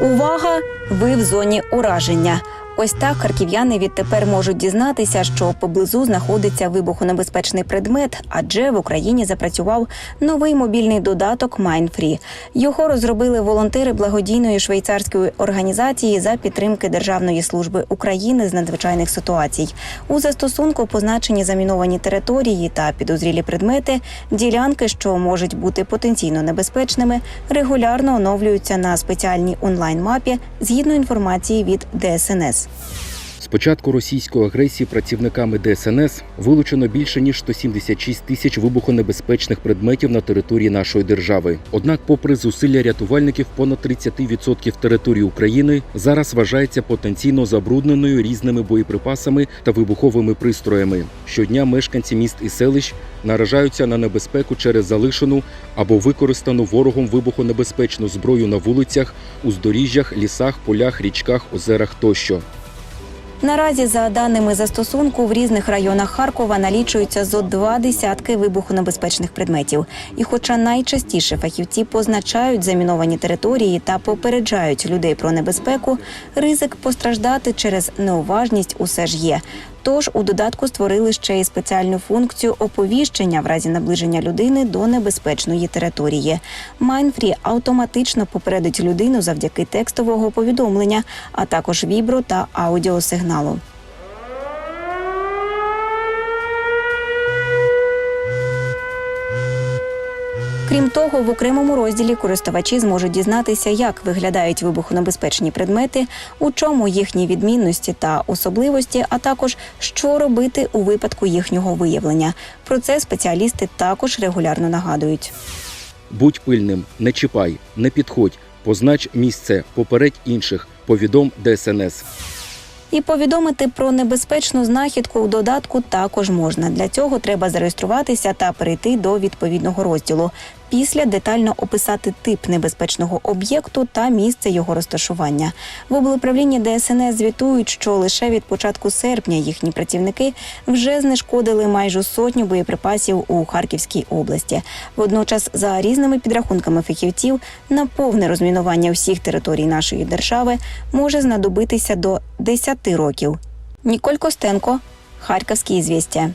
Увага! Ви в зоні ураження. Ось так харків'яни відтепер можуть дізнатися, що поблизу знаходиться вибухонебезпечний предмет, адже в Україні запрацював новий мобільний додаток MindFree. Його розробили волонтери благодійної швейцарської організації за підтримки Державної служби України з надзвичайних ситуацій. У застосунку позначені заміновані території та підозрілі предмети, ділянки, що можуть бути потенційно небезпечними, регулярно оновлюються на спеціальній онлайн-мапі згідно інформації від ДСНС. З початку російської агресії працівниками ДСНС вилучено більше ніж 176 тисяч вибухонебезпечних предметів на території нашої держави. Однак, попри зусилля рятувальників, понад 30% території України зараз вважається потенційно забрудненою різними боєприпасами та вибуховими пристроями. Щодня мешканці міст і селищ наражаються на небезпеку через залишену або використану ворогом вибухонебезпечну зброю на вулицях, уздоріжжях, лісах, полях, річках, озерах тощо. Наразі, за даними застосунку, в різних районах Харкова налічується зо два десятки вибухонебезпечних предметів. І, хоча найчастіше фахівці позначають заміновані території та попереджають людей про небезпеку, ризик постраждати через неуважність усе ж є. Тож у додатку створили ще й спеціальну функцію оповіщення в разі наближення людини до небезпечної території. Майнфрі автоматично попередить людину завдяки текстового повідомлення, а також вібро та аудіосигналу. Крім того, в окремому розділі користувачі зможуть дізнатися, як виглядають вибухонебезпечні предмети, у чому їхні відмінності та особливості, а також що робити у випадку їхнього виявлення. Про це спеціалісти також регулярно нагадують. Будь пильним, не чіпай, не підходь, познач місце, попередь інших, повідом ДСНС. І повідомити про небезпечну знахідку у додатку також можна. Для цього треба зареєструватися та перейти до відповідного розділу. Після детально описати тип небезпечного об'єкту та місце його розташування. В облуправлінні ДСНС звітують, що лише від початку серпня їхні працівники вже знешкодили майже сотню боєприпасів у Харківській області. Водночас, за різними підрахунками фахівців, на повне розмінування всіх територій нашої держави може знадобитися до 10 років. Ніколь Костенко, Харківські ізвістя.